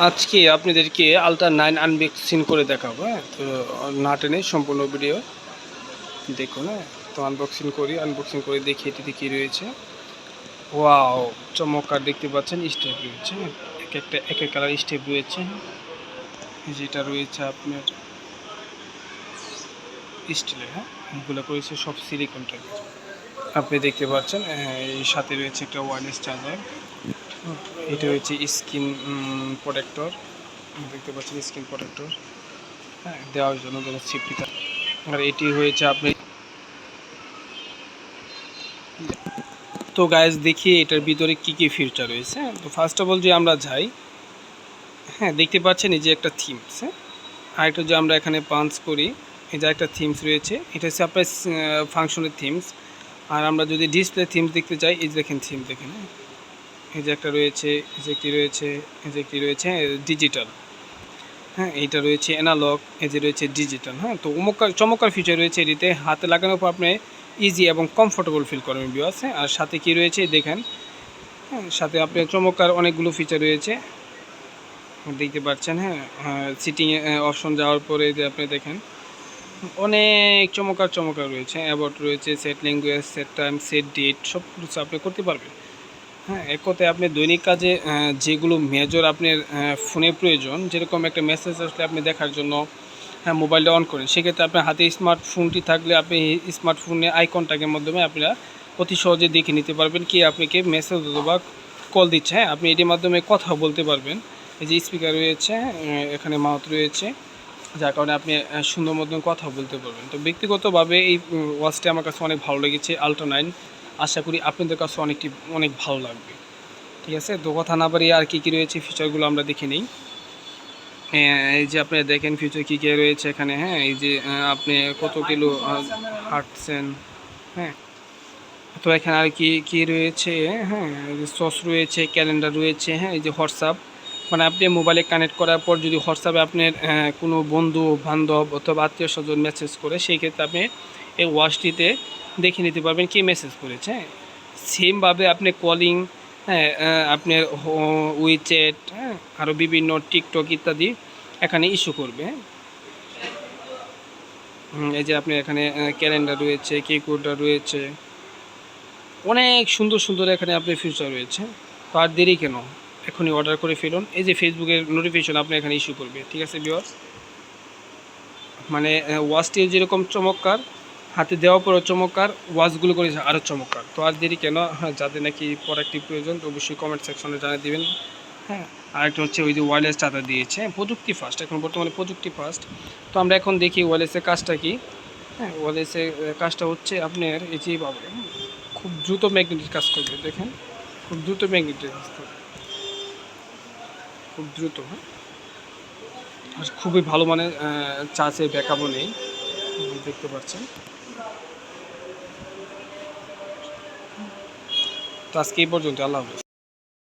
আজকে আপনাদেরকে ultra nine unboxing করে দেখাবো হ্যাঁ? তো না টেনে সম্পূর্ণ ভিডিও দেখুন হ্যাঁ? তো আনবক্সিং করি আনবক্সিং করে দেখি এটিতে কী রয়েছে। ওয়াও চমৎকার দেখতে পাচ্ছেন স্টেপ রয়েছে হ্যাঁ। এক একটা এক এক কালার স্টেপ রয়েছে। যেটা রয়েছে আপনার স্টিলের হ্যাঁ? এগুলো করেছে সব সিলিকন টাইপের আপনি দেখতে পাচ্ছেন আহ, এই সাথে রয়েছে একটা ওয়্যারলেস চার্জার এটা হচ্ছে স্কিন প্রোটেক্টর দেখতে পাচ্ছেন স্কিন প্রোটেক্টর হ্যাঁ দেওয়ার জন্য যেন সেফটি আর এটি হয়েছে আপনি তো গাইজ দেখি এটার ভিতরে কি কি ফিউচার রয়েছে? তো ফার্স্ট অফ অল যে আমরা যাই হ্যাঁ দেখতে পাচ্ছেন এই যে একটা থিমস হ্যাঁ? আরেকটা যে আমরা এখানে পাঞ্চ করি, এই যে একটা থিমস রয়েছে। এটা হচ্ছে আপনার ফাংশনের থিমস আর আমরা যদি ডিসপ্লে থিমস দেখতে চাই, এই যে দেখেন থিম দেখেন হ্যাঁ? এই যে একটা রয়েছে, এই যে একটি রয়েছে, এই যে একটি রয়েছে ডিজিটাল হ্যাঁ এইটা রয়েছে অ্যানালগ এই যে রয়েছে ডিজিটাল হ্যাঁ তো উমকার চমৎকার ফিচার রয়েছে এটিতে। হাতে লাগানোর পর আপনি ইজি এবং কমফোর্টেবল ফিল করবেন বিওয়াস হ্যাঁ। আর সাথে কি রয়েছে, দেখেন হ্যাঁ সাথে আপনার চমৎকার অনেকগুলো ফিচার রয়েছে। দেখতে পাচ্ছেন হ্যাঁ সিটিং অপশন যাওয়ার পরে যে আপনি দেখেন, অনেক চমৎকার চমৎকার রয়েছে। অ্যাবাউট রয়েছে set language set time set date সব কিছু আপনি করতে পারবেন। হ্যাঁ এক কথায় আপনি দৈনিক কাজে যেগুলো মেজর আপনার ফোনে প্রয়োজন, যেরকম একটা মেসেজ আসলে আপনি দেখার জন্য হ্যাঁ মোবাইলটা অন করেন, সেক্ষেত্রে আপনার হাতে স্মার্টফোনটি থাকলে আপনি স্মার্টফোনে আই কন্ট্যাক্টের মাধ্যমে আপনারা অতি সহজে দেখে নিতে পারবেন কি আপনাকে মেসেজ অথবা কল দিচ্ছে। হ্যাঁ আপনি এটির মাধ্যমে কথা বলতে পারবেন। এই যে স্পিকার রয়েছে এখানে মাউথ রয়েছে, যার কারণে আপনি সুন্দর মতন কথা বলতে পারবেন। তো ব্যক্তিগতভাবে এই ওয়াচটি আমার কাছে অনেক ভালো লেগেছে আলট্রা নাইন আশা করি আপনাদের কাছে অনেকটি অনেক ভালো লাগবে। ঠিক আছে? তো কথা না বাড়িয়ে আর কী কী রয়েছে ফিচারগুলো আমরা দেখে নিই। হ্যাঁ, এই যে আপনি দেখেন ফিচার কী কী রয়েছে এখানে হ্যাঁ এই যে আপনি কত কিলো হাঁটছেন হ্যাঁ। তো এখানে আর কি কি রয়েছে হ্যাঁ সস রয়েছে ক্যালেন্ডার রয়েছে হ্যাঁ এই যে হোয়াটসঅ্যাপ। মানে আপনি মোবাইলে কানেক্ট করার পর যদি হোয়াটসঅ্যাপে আপনার কোনো বন্ধু বান্ধব অথবা আত্মীয় স্বজন মেসেজ করে সেই ক্ষেত্রে আপনি এই ওয়াচটিতে দেখে নিতে পারবেন কি মেসেজ করেছে। হ্যাঁ সেমভাবে আপনি কলিং হ্যাঁ আপনার উইচ্যাট হ্যাঁ আরও বিভিন্ন টিকটক ইত্যাদি এখানে ইস্যু করবে। এই যে আপনি এখানে ক্যালেন্ডার রয়েছে কিবোর্ডার রয়েছে। অনেক সুন্দর সুন্দর এখানে আপনার ফিউচার রয়েছে। তো আর দেরি কেন? এখনই অর্ডার করে ফেলুন। এই যে ফেসবুকের নোটিফিকেশন আপনি এখানে ইস্যু করবে, ঠিক আছে বিওয়ার মানে ওয়াচটি যেরকম চমৎকার হাতে দেওয়ার পরও চমৎকার ওয়াচগুলো করেছে আরও চমৎকার। তো আর দেরি কেন? হ্যাঁ যাদের নাকি প্রোডাক্টটি প্রয়োজন তো অবশ্যই কমেন্ট সেকশনে জানিয়ে দেবেন। হ্যাঁ আরেকটা হচ্ছে ওই যে ওয়ারলেস চার্জার দিয়েছে। হ্যাঁ, প্রযুক্তি ফার্স্ট এখন বর্তমানে প্রযুক্তি ফার্স্ট তো আমরা এখন দেখি ওয়ারলেসের কাজটা কি। হ্যাঁ ওয়ারলেসের কাজটা হচ্ছে আপনার এই যে পাবে খুব দ্রুত ম্যাগনেটিক কাজ করবে দেখেন। খুব দ্রুত ম্যাগনেটিক কাজ করবে। খুব দ্রুত হ্যাঁ। আর খুবই ভালো মানে চার্জের ব্যাকআপও নেই দেখতে পাচ্ছেন। তো আজকে এই পর্যন্ত আল্লাহ হাফেজ।